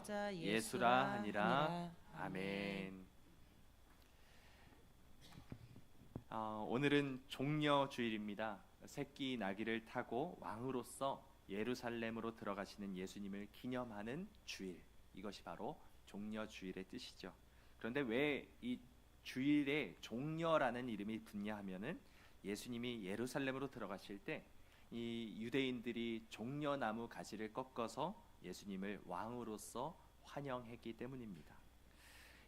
시작 예수라 하니라 아멘. 어, 오늘은 종려 주일입니다. 새끼 나귀를 타고 왕으로서 예루살렘으로 들어가시는 예수님을 기념하는 주일. 이것이 바로 종려 주일의 뜻이죠. 그런데 왜 이 주일에 종려라는 이름이 붙냐 하면은 예수님이 예루살렘으로 들어가실 때 이 유대인들이 종려나무 가지를 꺾어서 예수님을 왕으로서 환영했기 때문입니다.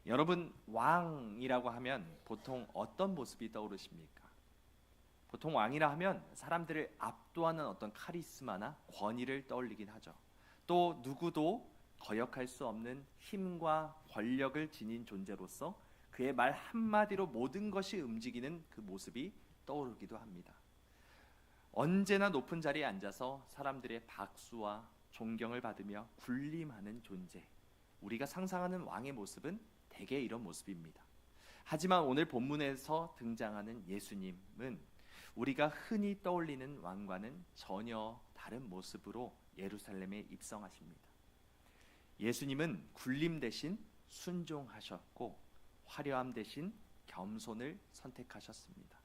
여러분 왕이라고 하면 보통 어떤 모습이 떠오르십니까? 보통 왕이라 하면 사람들을 압도하는 어떤 카리스마나 권위를 떠올리긴 하죠. 또 누구도 거역할 수 없는 힘과 권력을 지닌 존재로서 그의 말 한마디로 모든 것이 움직이는 그 모습이 떠오르기도 합니다. 언제나 높은 자리에 앉아서 사람들의 박수와 존경을 받으며 군림하는 존재. 우리가 상상하는 왕의 모습은 대개 이런 모습입니다. 하지만 오늘 본문에서 등장하는 예수님은 우리가 흔히 떠올리는 왕과는 전혀 다른 모습으로 예루살렘에 입성하십니다. 예수님은 군림 대신 순종하셨고 화려함 대신 겸손을 선택하셨습니다.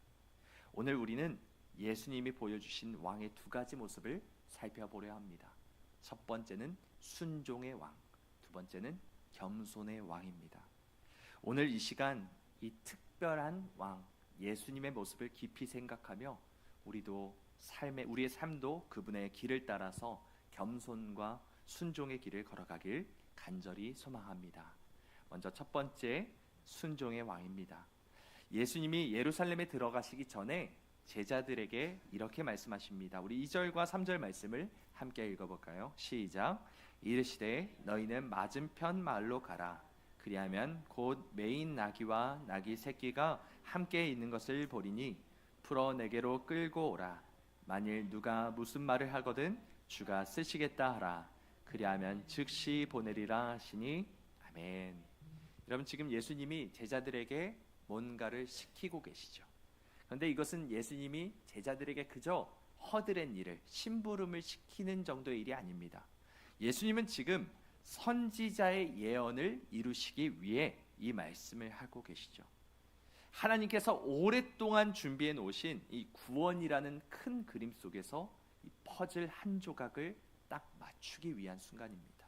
오늘 우리는 예수님이 보여주신 왕의 두 가지 모습을 살펴보려 합니다. 첫 번째는 순종의 왕, 두 번째는 겸손의 왕입니다. 오늘 이 시간 이 특별한 왕 예수님의 모습을 깊이 생각하며 우리도 삶의 우리의 삶도 그분의 길을 따라서 겸손과 순종의 길을 걸어가길 간절히 소망합니다. 먼저 첫 번째 순종의 왕입니다. 예수님이 예루살렘에 들어가시기 전에 제자들에게 이렇게 말씀하십니다. 우리 2절과 3절 말씀을 함께 읽어볼까요? 시작. 이르시되 너희는 맞은편 마을로 가라. 그리하면 곧 메인 나귀와 나귀 새끼가 함께 있는 것을 보리니 풀어 내게로 끌고 오라. 만일 누가 무슨 말을 하거든 주가 쓰시겠다 하라. 그리하면 즉시 보내리라 하시니 아멘. 여러분 지금 예수님이 제자들에게 뭔가를 시키고 계시죠. 그런데 이것은 예수님이 제자들에게 그저 허드렛 일을 심부름을 시키는 정도의 일이 아닙니다. 예수님은 지금 선지자의 예언을 이루시기 위해 이 말씀을 하고 계시죠. 하나님께서 오랫동안 준비해 놓으신 이 구원이라는 큰 그림 속에서 이 퍼즐 한 조각을 딱 맞추기 위한 순간입니다.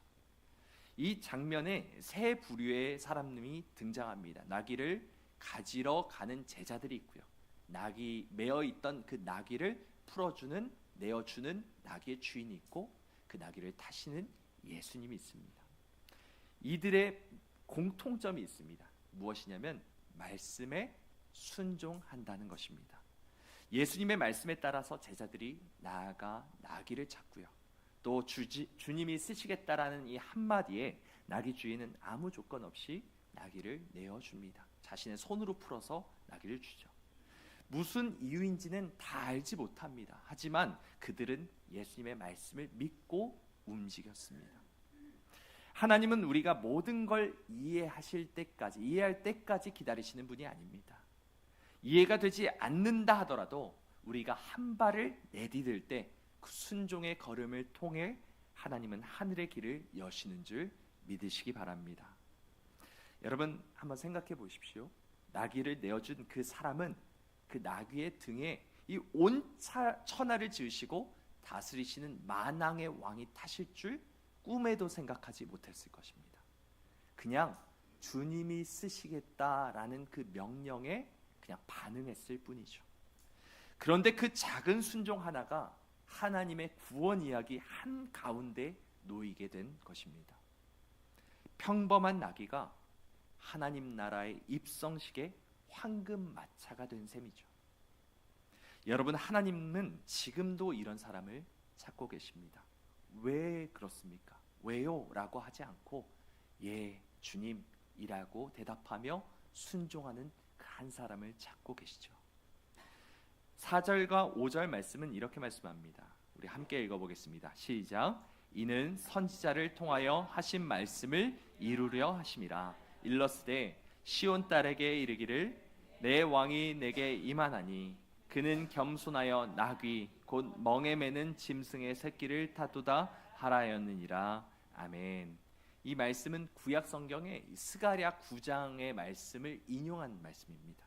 이 장면에 세 부류의 사람이 등장합니다. 나귀를 가지러 가는 제자들이 있고요. 나귀 매어 있던 그 나귀를 풀어주는 내어주는 나귀의 주인이 있고 그 나귀를 타시는 예수님이 있습니다. 이들의 공통점이 있습니다. 무엇이냐면 말씀에 순종한다는 것입니다. 예수님의 말씀에 따라서 제자들이 나아가 나귀를 찾고요. 또 주지, 주님이 쓰시겠다라는 이 한마디에 나귀 주인은 아무 조건 없이 나귀를 내어줍니다. 자신의 손으로 풀어서 나귀를 주죠. 무슨 이유인지는 다 알지 못합니다. 하지만 그들은 예수님의 말씀을 믿고 움직였습니다. 하나님은 우리가 모든 걸 이해하실 때까지 이해할 때까지 기다리시는 분이 아닙니다. 이해가 되지 않는다 하더라도 우리가 한 발을 내디딜 때 그 순종의 걸음을 통해 하나님은 하늘의 길을 여시는 줄 믿으시기 바랍니다. 여러분 한번 생각해 보십시오. 나귀를 내어준 그 사람은 그 나귀의 등에 이 온 천하를 지으시고 다스리시는 만왕의 왕이 타실 줄 꿈에도 생각하지 못했을 것입니다. 그냥 주님이 쓰시겠다라는 그 명령에 그냥 반응했을 뿐이죠. 그런데 그 작은 순종 하나가 하나님의 구원 이야기 한 가운데 놓이게 된 것입니다. 평범한 나귀가 하나님 나라의 입성식의 황금 마차가 된 셈이죠. 여러분 하나님은 지금도 이런 사람을 찾고 계십니다. 왜 그렇습니까? 왜요? 라고 하지 않고 예, 주님이라고 대답하며 순종하는 그 한 사람을 찾고 계시죠. 4절과 5절 말씀은 이렇게 말씀합니다. 우리 함께 읽어보겠습니다. 시작. 이는 선지자를 통하여 하신 말씀을 이루려 하심이라. 일러스되 시온 딸에게 이르기를 내 왕이 내게 임하나니 그는 겸손하여 나귀 곧 멍에 매는 짐승의 새끼를 타도다 하라였느니라. 아멘. 이 말씀은 구약 성경의 스가랴 9장의 말씀을 인용한 말씀입니다.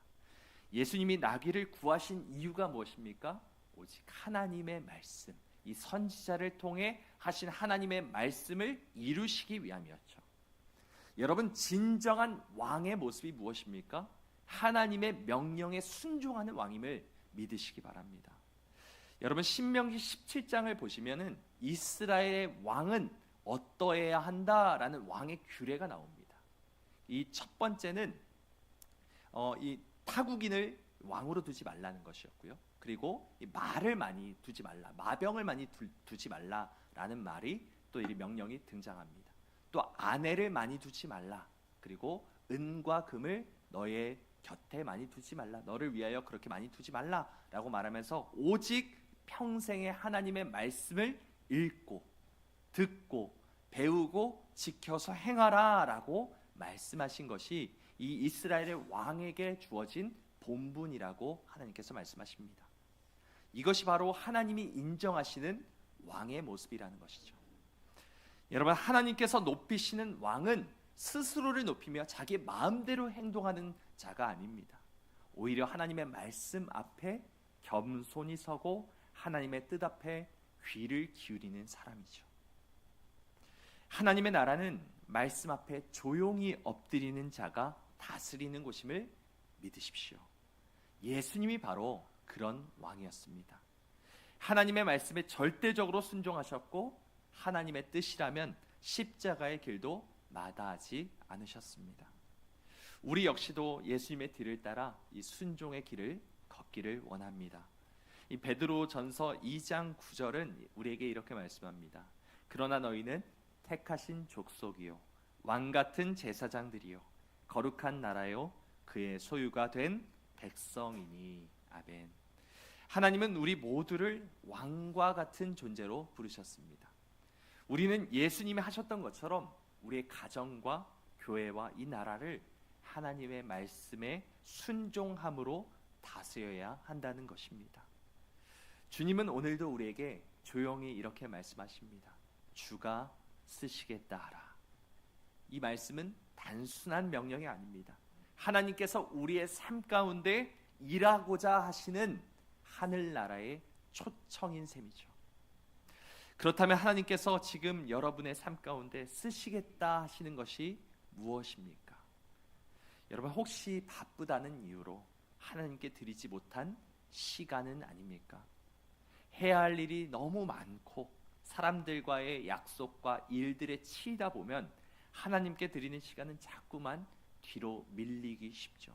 예수님이 나귀를 구하신 이유가 무엇입니까? 오직 하나님의 말씀, 이 선지자를 통해 하신 하나님의 말씀을 이루시기 위함이었죠. 여러분 진정한 왕의 모습이 무엇입니까? 하나님의 명령에 순종하는 왕임을 믿으시기 바랍니다. 여러분 신명기 17장을 보시면은 이스라엘의 왕은 어떠해야 한다라는 왕의 규례가 나옵니다. 이 첫 번째는 어, 이 타국인을 왕으로 두지 말라는 것이었고요. 그리고 이 말을 많이 두지 말라, 마병을 많이 두, 두지 말라라는 말이 또 이 명령이 등장합니다. 또 아내를 많이 두지 말라. 그리고 은과 금을 너의 곁에 많이 두지 말라. 너를 위하여 그렇게 많이 두지 말라라고 말하면서 오직 평생에 하나님의 말씀을 읽고 듣고 배우고 지켜서 행하라라고 말씀하신 것이 이 이스라엘의 왕에게 주어진 본분이라고 하나님께서 말씀하십니다. 이것이 바로 하나님이 인정하시는 왕의 모습이라는 것이죠. 여러분 하나님께서 높이시는 왕은 스스로를 높이며 자기 마음대로 행동하는 자가 아닙니다. 오히려 하나님의 말씀 앞에 겸손히 서고 하나님의 뜻 앞에 귀를 기울이는 사람이죠. 하나님의 나라는 말씀 앞에 조용히 엎드리는 자가 다스리는 곳임을 믿으십시오. 예수님이 바로 그런 왕이었습니다. 하나님의 말씀에 절대적으로 순종하셨고 하나님의 뜻이라면 십자가의 길도 마다하지 않으셨습니다. 우리 역시도 예수님의 뒤를 따라 이 순종의 길을 걷기를 원합니다. 이 베드로 전서 2장 9절은 우리에게 이렇게 말씀합니다. 그러나 너희는 택하신 족속이요 왕 같은 제사장들이요 거룩한 나라요 그의 소유가 된 백성이니 아멘. 하나님은 우리 모두를 왕과 같은 존재로 부르셨습니다. 우리는 예수님이 하셨던 것처럼 우리의 가정과 교회와 이 나라를 하나님의 말씀에 순종함으로 다스려야 한다는 것입니다. 주님은 오늘도 우리에게 조용히 이렇게 말씀하십니다. 주가 쓰시겠다 하라. 이 말씀은 단순한 명령이 아닙니다. 하나님께서 우리의 삶 가운데 일하고자 하시는 하늘나라의 초청인 셈이죠. 그렇다면 하나님께서 지금 여러분의 삶 가운데 쓰시겠다 하시는 것이 무엇입니까? 여러분 혹시 바쁘다는 이유로 하나님께 드리지 못한 시간은 아닙니까? 해야 할 일이 너무 많고 사람들과의 약속과 일들에 치이다 보면 하나님께 드리는 시간은 자꾸만 뒤로 밀리기 쉽죠.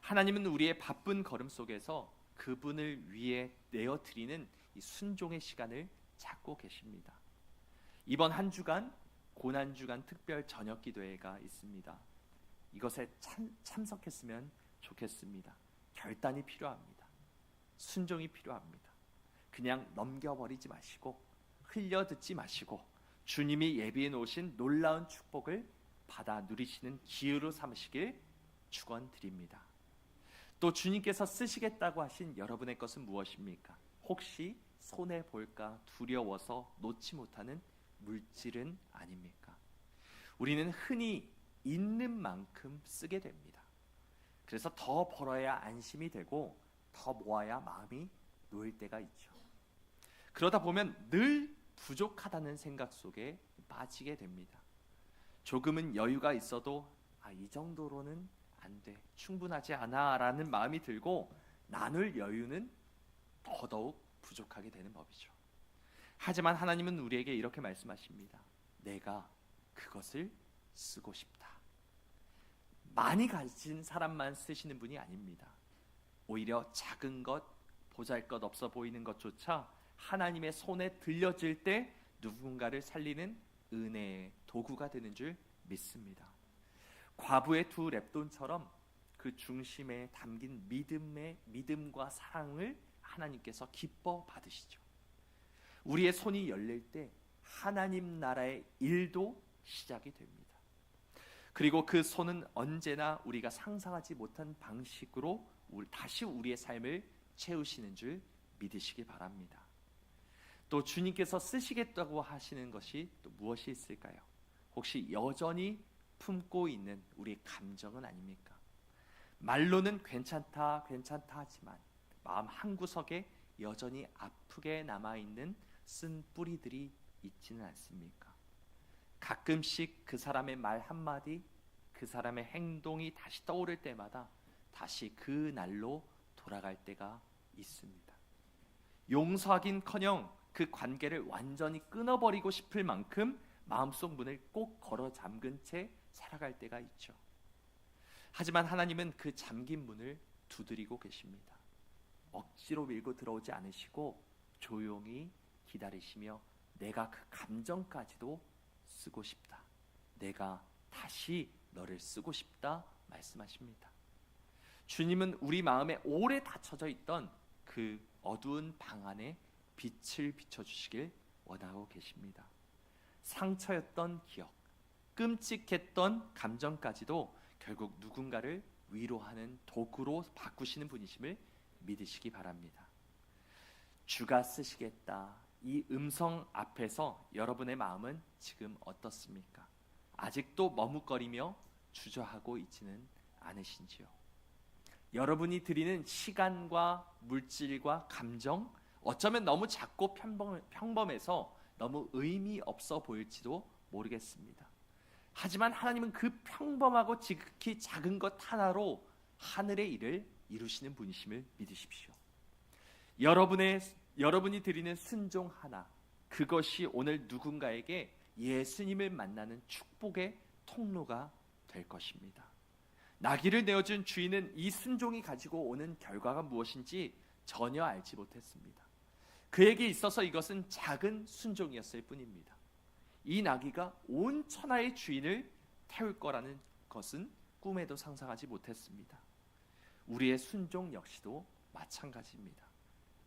하나님은 우리의 바쁜 걸음 속에서 그분을 위해 내어 드리는 이 순종의 시간을 찾고 계십니다. 이번 한 주간 고난 주간 특별 저녁 기도회가 있습니다. 이것에 참, 참석했으면 좋겠습니다. 결단이 필요합니다. 순종이 필요합니다. 그냥 넘겨버리지 마시고 흘려 듣지 마시고 주님이 예비해 놓으신 놀라운 축복을 받아 누리시는 기회로 삼으시길 축원드립니다. 또 주님께서 쓰시겠다고 하신 여러분의 것은 무엇입니까? 혹시 손해 볼까 두려워서 놓지 못하는 물질은 아닙니까? 우리는 흔히 있는 만큼 쓰게 됩니다. 그래서 더 벌어야 안심이 되고 더 모아야 마음이 놓일 때가 있죠. 그러다 보면 늘 부족하다는 생각 속에 빠지게 됩니다. 조금은 여유가 있어도 아, 이 정도로는 안 돼. 충분하지 않아 라는 마음이 들고 나눌 여유는 더더욱 부족하게 되는 법이죠. 하지만 하나님은 우리에게 이렇게 말씀하십니다. 내가 그것을 쓰고 싶다. 많이 가진 사람만 쓰시는 분이 아닙니다. 오히려 작은 것, 보잘 것 없어 보이는 것조차 하나님의 손에 들려질 때 누군가를 살리는 은혜의 도구가 되는 줄 믿습니다. 과부의 두 랩돈처럼 그 중심에 담긴 믿음의 믿음과 사랑을 하나님께서 기뻐 받으시죠. 우리의 손이 열릴 때 하나님 나라의 일도 시작이 됩니다. 그리고 그 손은 언제나 우리가 상상하지 못한 방식으로 다시 우리의 삶을 채우시는 줄 믿으시기 바랍니다. 또 주님께서 쓰시겠다고 하시는 것이 또 무엇이 있을까요? 혹시 여전히 품고 있는 우리의 감정은 아닙니까? 말로는 괜찮다, 괜찮다 하지만 마음 한구석에 여전히 아프게 남아 있는 쓴 뿌리들이 있지는 않습니까? 가끔씩 그 사람의 말 한마디, 그 사람의 행동이 다시 떠오를 때마다 다시 그 날로 돌아갈 때가 있습니다. 용서하긴커녕 그 관계를 완전히 끊어버리고 싶을 만큼 마음속 문을 꼭 걸어 잠근 채 살아갈 때가 있죠. 하지만 하나님은 그 잠긴 문을 두드리고 계십니다. 억지로 밀고 들어오지 않으시고 조용히 기다리시며 내가 그 감정까지도 쓰고 싶다. 내가 다시 너를 쓰고 싶다 말씀하십니다. 주님은 우리 마음에 오래 닫혀져 있던 그 어두운 방 안에 빛을 비춰 주시길 원하고 계십니다. 상처였던 기억, 끔찍했던 감정까지도 결국 누군가를 위로하는 도구로 바꾸시는 분이심을 믿으시기 바랍니다. 주가 쓰시겠다. 이 음성 앞에서 여러분의 마음은 지금 어떻습니까? 아직도 머뭇거리며 주저하고 있지는 않으신지요? 여러분이 드리는 시간과 물질과 감정 어쩌면 너무 작고 평범, 평범해서 너무 의미 없어 보일지도 모르겠습니다. 하지만 하나님은 그 평범하고 지극히 작은 것 하나로 하늘의 일을 이루시는 분이심을 믿으십시오. 여러분의 여러분이 드리는 순종 하나 그것이 오늘 누군가에게 예수님을 만나는 축복의 통로가 될 것입니다. 나귀를 내어준 주인은 이 순종이 가지고 오는 결과가 무엇인지 전혀 알지 못했습니다. 그에게 있어서 이것은 작은 순종이었을 뿐입니다. 이 나귀가 온 천하의 주인을 태울 거라는 것은 꿈에도 상상하지 못했습니다. 우리의 순종 역시도 마찬가지입니다.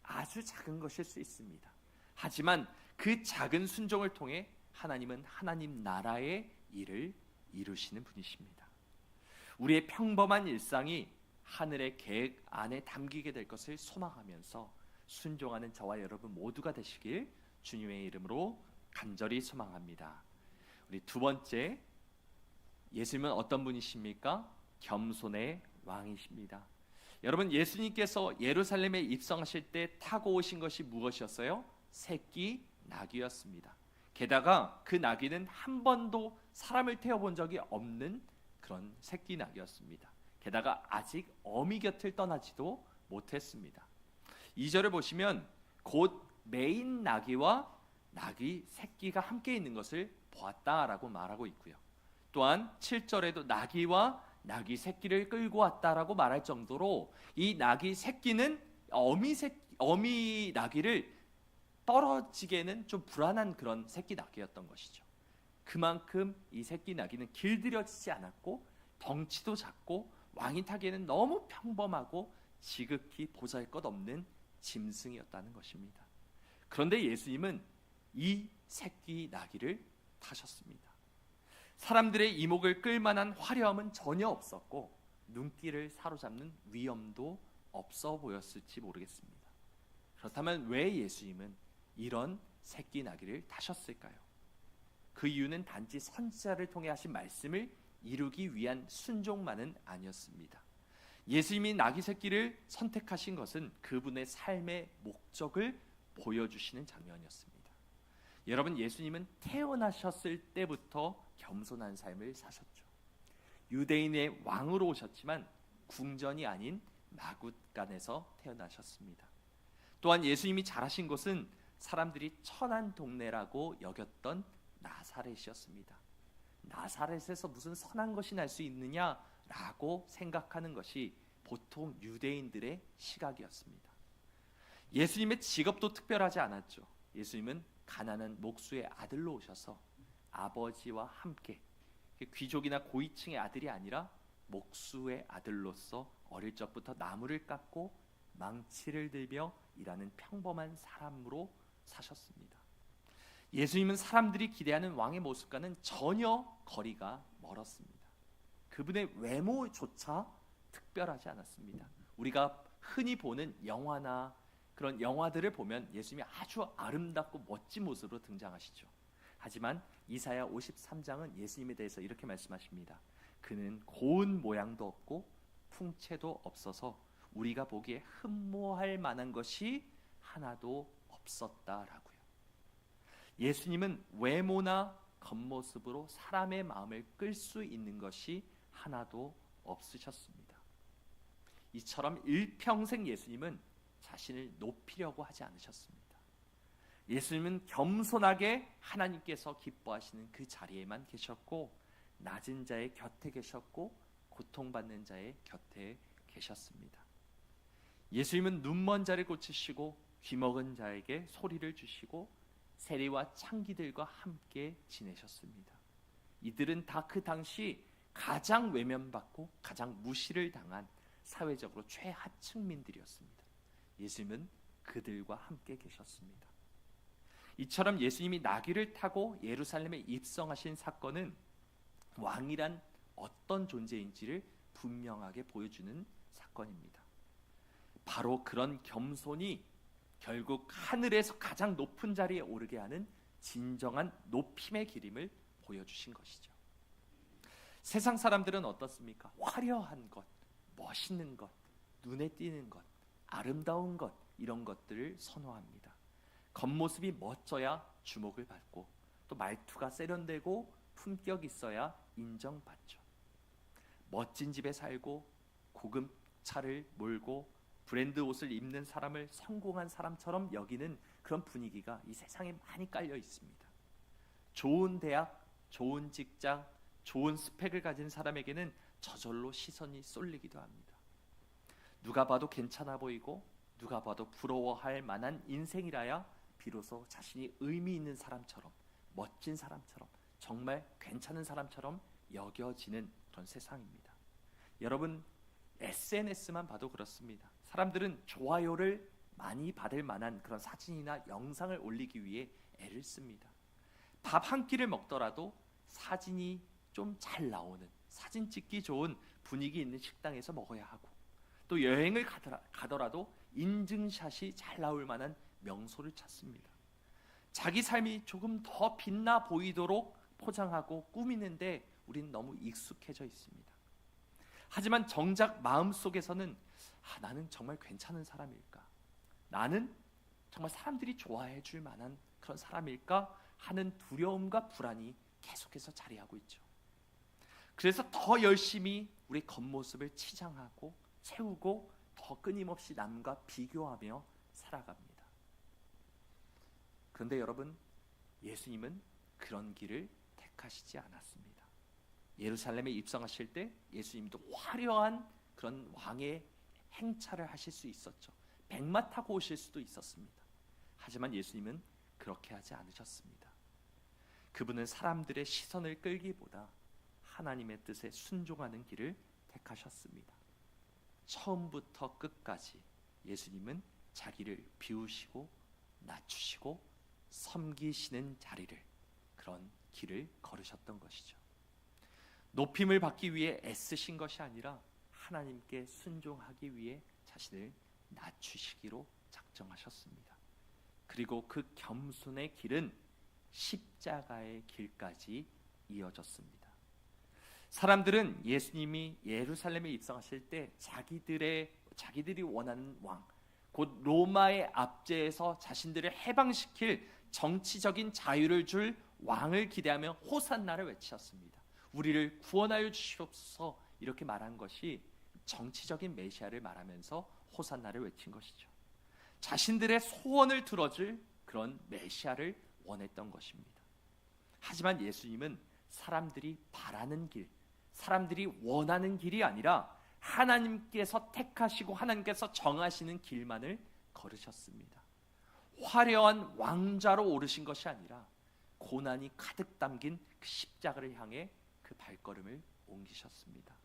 아주 작은 것일 수 있습니다. 하지만 그 작은 순종을 통해 하나님은 하나님 나라의 일을 이루시는 분이십니다. 우리의 평범한 일상이 하늘의 계획 안에 담기게 될 것을 소망하면서 순종하는 저와 여러분 모두가 되시길 주님의 이름으로 간절히 소망합니다. 우리 두 번째 예수님은 어떤 분이십니까? 겸손의 왕이십니다. 여러분 예수님께서 예루살렘에 입성하실 때 타고 오신 것이 무엇이었어요? 새끼 나귀였습니다. 게다가 그 나귀는 한 번도 사람을 태워본 적이 없는 그런 새끼 나귀였습니다. 게다가 아직 어미 곁을 떠나지도 못했습니다. 2절을 보시면 곧 메인 나귀와 나귀 새끼가 함께 있는 것을 보았다라고 말하고 있고요. 또한 7절에도 나귀와 나귀 새끼를 끌고 왔다라고 말할 정도로 이 나귀 새끼는 어미 새 어미 나귀를 떨어지게는 좀 불안한 그런 새끼 나귀였던 것이죠. 그만큼 이 새끼 나귀는 길들여지지 않았고 덩치도 작고 왕이 타기에는 너무 평범하고 지극히 보잘것없는 짐승이었다는 것입니다. 그런데 예수님은 이 새끼 나귀를 타셨습니다. 사람들의 이목을 끌만한 화려함은 전혀 없었고 눈길을 사로잡는 위험도 없어 보였을지 모르겠습니다. 그렇다면 왜 예수님은 이런 새끼 나귀를 타셨을까요? 그 이유는 단지 선지자를 통해 하신 말씀을 이루기 위한 순종만은 아니었습니다. 예수님이 나귀 새끼를 선택하신 것은 그분의 삶의 목적을 보여주시는 장면이었습니다. 여러분 예수님은 태어나셨을 때부터 겸손한 삶을 사셨죠. 유대인의 왕으로 오셨지만 궁전이 아닌 마굿간에서 태어나셨습니다. 또한 예수님이 자라신 곳은 사람들이 천한 동네라고 여겼던 나사렛이었습니다. 나사렛에서 무슨 선한 것이 날 수 있느냐라고 생각하는 것이 보통 유대인들의 시각이었습니다. 예수님의 직업도 특별하지 않았죠. 예수님은 가난한 목수의 아들로 오셔서 아버지와 함께 귀족이나 고위층의 아들이 아니라 목수의 아들로서 어릴 적부터 나무를 깎고 망치를 들며 일하는 평범한 사람으로 사셨습니다. 예수님은 사람들이 기대하는 왕의 모습과는 전혀 거리가 멀었습니다. 그분의 외모조차 특별하지 않았습니다. 우리가 흔히 보는 영화나 그런 영화들을 보면 예수님이 아주 아름답고 멋진 모습으로 등장하시죠. 하지만 이사야 53장은 예수님에 대해서 이렇게 말씀하십니다. 그는 고운 모양도 없고 풍채도 없어서 우리가 보기에 흠모할 만한 것이 하나도 없었다라고요. 예수님은 외모나 겉모습으로 사람의 마음을 끌 수 있는 것이 하나도 없으셨습니다. 이처럼 일평생 예수님은 자신을 높이려고 하지 않으셨습니다. 예수님은 겸손하게 하나님께서 기뻐하시는 그 자리에만 계셨고 낮은 자의 곁에 계셨고 고통받는 자의 곁에 계셨습니다. 예수님은 눈먼 자를 고치시고 귀먹은 자에게 소리를 주시고 세리와 창기들과 함께 지내셨습니다. 이들은 다 그 당시 가장 외면받고 가장 무시를 당한 사회적으로 최하층민들이었습니다. 예수님은 그들과 함께 계셨습니다. 이처럼 예수님이 나귀를 타고 예루살렘에 입성하신 사건은 왕이란 어떤 존재인지를 분명하게 보여주는 사건입니다. 바로 그런 겸손이 결국 하늘에서 가장 높은 자리에 오르게 하는 진정한 높임의 기림을 보여주신 것이죠. 세상 사람들은 어떻습니까? 화려한 것, 멋있는 것, 눈에 띄는 것, 아름다운 것 이런 것들을 선호합니다. 겉모습이 멋져야 주목을 받고 또 말투가 세련되고 품격 있어야 인정받죠. 멋진 집에 살고 고급 차를 몰고 브랜드 옷을 입는 사람을 성공한 사람처럼 여기는 그런 분위기가 이 세상에 많이 깔려 있습니다. 좋은 대학, 좋은 직장, 좋은 스펙을 가진 사람에게는 저절로 시선이 쏠리기도 합니다. 누가 봐도 괜찮아 보이고 누가 봐도 부러워할 만한 인생이라야 비로소 자신이 의미 있는 사람처럼 멋진 사람처럼 정말 괜찮은 사람처럼 여겨지는 그런 세상입니다. 여러분 SNS만 봐도 그렇습니다. 사람들은 좋아요를 많이 받을 만한 그런 사진이나 영상을 올리기 위해 애를 씁니다. 밥 한 끼를 먹더라도 사진이 좀 잘 나오는 사진 찍기 좋은 분위기 있는 식당에서 먹어야 하고 또 여행을 가더라, 가더라도 인증샷이 잘 나올 만한 명소를 찾습니다. 자기 삶이 조금 더 빛나 보이도록 포장하고 꾸미는데 우리는 너무 익숙해져 있습니다. 하지만 정작 마음 속에서는 아, 나는 정말 괜찮은 사람일까? 나는 정말 사람들이 좋아해 줄 만한 그런 사람일까? 하는 두려움과 불안이 계속해서 자리하고 있죠. 그래서 더 열심히 우리 겉모습을 치장하고 채우고 더 끊임없이 남과 비교하며 살아갑니다. 그런데 여러분, 예수님은 그런 길을 택하시지 않았습니다. 예루살렘에 입성하실 때 예수님도 화려한 그런 왕의 행차를 하실 수 있었죠. 백마 타고 오실 수도 있었습니다. 하지만 예수님은 그렇게 하지 않으셨습니다. 그분은 사람들의 시선을 끌기보다 하나님의 뜻에 순종하는 길을 택하셨습니다. 처음부터 끝까지 예수님은 자기를 비우시고 낮추시고 섬기시는 자리를 그런 길을 걸으셨던 것이죠. 높임을 받기 위해 애쓰신 것이 아니라 하나님께 순종하기 위해 자신을 낮추시기로 작정하셨습니다. 그리고 그 겸손의 길은 십자가의 길까지 이어졌습니다. 사람들은 예수님이 예루살렘에 입성하실 때 자기들의 자기들이 원하는 왕, 곧 로마의 압제에서 자신들을 해방시킬 정치적인 자유를 줄 왕을 기대하며 호산나를 외치셨습니다. 우리를 구원하여 주시옵소서 이렇게 말한 것이 정치적인 메시아를 말하면서 호산나를 외친 것이죠. 자신들의 소원을 들어줄 그런 메시아를 원했던 것입니다. 하지만 예수님은 사람들이 바라는 길, 사람들이 원하는 길이 아니라 하나님께서 택하시고 하나님께서 정하시는 길만을 걸으셨습니다. 화려한 왕자로 오르신 것이 아니라 고난이 가득 담긴 그 십자가를 향해 그 발걸음을 옮기셨습니다.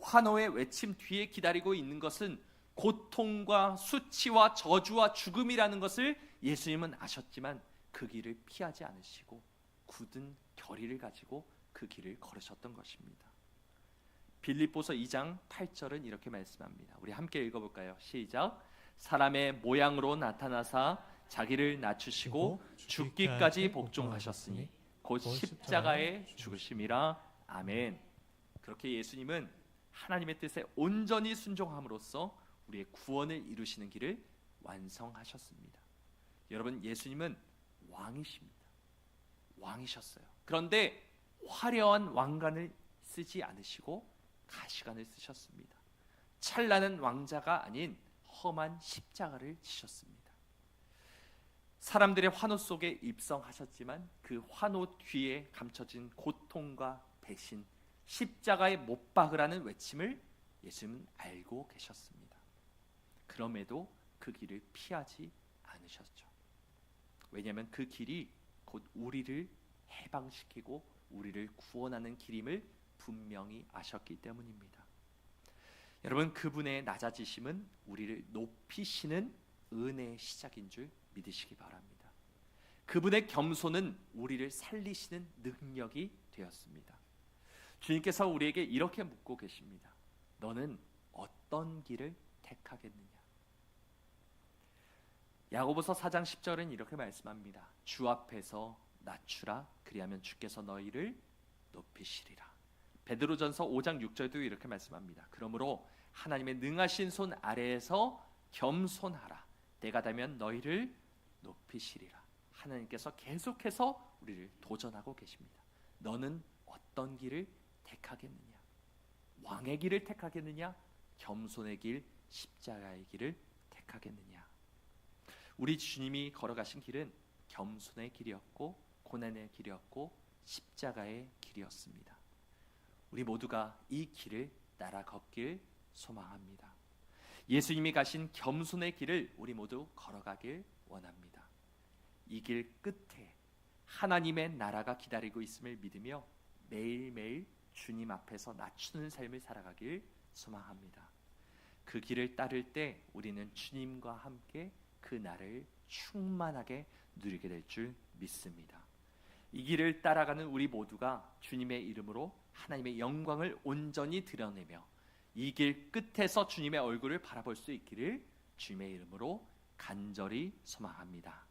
환호의 외침 뒤에 기다리고 있는 것은 고통과 수치와 저주와 죽음이라는 것을 예수님은 아셨지만 그 길을 피하지 않으시고 굳은 결의를 가지고 그 길을 걸으셨던 것입니다. 빌립보서 2장 8절은 이렇게 말씀합니다. 우리 함께 읽어볼까요? 시작. 사람의 모양으로 나타나사 자기를 낮추시고 죽기까지 복종하셨으니 곧 십자가의 죽으심이라 아멘. 그렇게 예수님은 하나님의 뜻에 온전히 순종함으로써 우리의 구원을 이루시는 길을 완성하셨습니다. 여러분 예수님은 왕이십니다. 왕이셨어요. 그런데 화려한 왕관을 쓰지 않으시고 가시관을 쓰셨습니다. 찬란한 왕자가 아닌 험한 십자가를 지셨습니다. 사람들의 환호 속에 입성하셨지만 그 환호 뒤에 감춰진 고통과 배신, 십자가에 못 박으라는 외침을 예수님은 알고 계셨습니다. 그럼에도 그 길을 피하지 않으셨죠. 왜냐하면 그 길이 곧 우리를 해방시키고 우리를 구원하는 길임을 분명히 아셨기 때문입니다. 여러분 그분의 낮아지심은 우리를 높이시는 은혜의 시작인 줄 믿으시기 바랍니다. 그분의 겸손은 우리를 살리시는 능력이 되었습니다. 주님께서 우리에게 이렇게 묻고 계십니다. 너는 어떤 길을 택하겠느냐? 야고보서 4장 10절은 이렇게 말씀합니다. 주 앞에서 낮추라 그리하면 주께서 너희를 높이시리라. 베드로전서 5장 6절도 이렇게 말씀합니다. 그러므로 하나님의 능하신 손 아래에서 겸손하라. 때가 되면 너희를 높이시리라. 하나님께서 계속해서 우리를 도전하고 계십니다. 너는 어떤 길을 택하겠느냐? 왕의 길을 택하겠느냐? 겸손의 길, 십자가의 길을 택하겠느냐? 우리 주님이 걸어가신 길은 겸손의 길이었고 고난의 길이었고 십자가의 길이었습니다. 우리 모두가 이 길을 따라 걷길 소망합니다. 예수님이 가신 겸손의 길을 우리 모두 걸어가길 원합니다. 이 길 끝에 하나님의 나라가 기다리고 있음을 믿으며 매일매일 주님 앞에서 낮추는 삶을 살아가길 소망합니다. 그 길을 따를 때 우리는 주님과 함께 그 날을 충만하게 누리게 될 줄 믿습니다. 이 길을 따라가는 우리 모두가 주님의 이름으로 하나님의 영광을 온전히 드러내며 이 길 끝에서 주님의 얼굴을 바라볼 수 있기를 주님의 이름으로 간절히 소망합니다.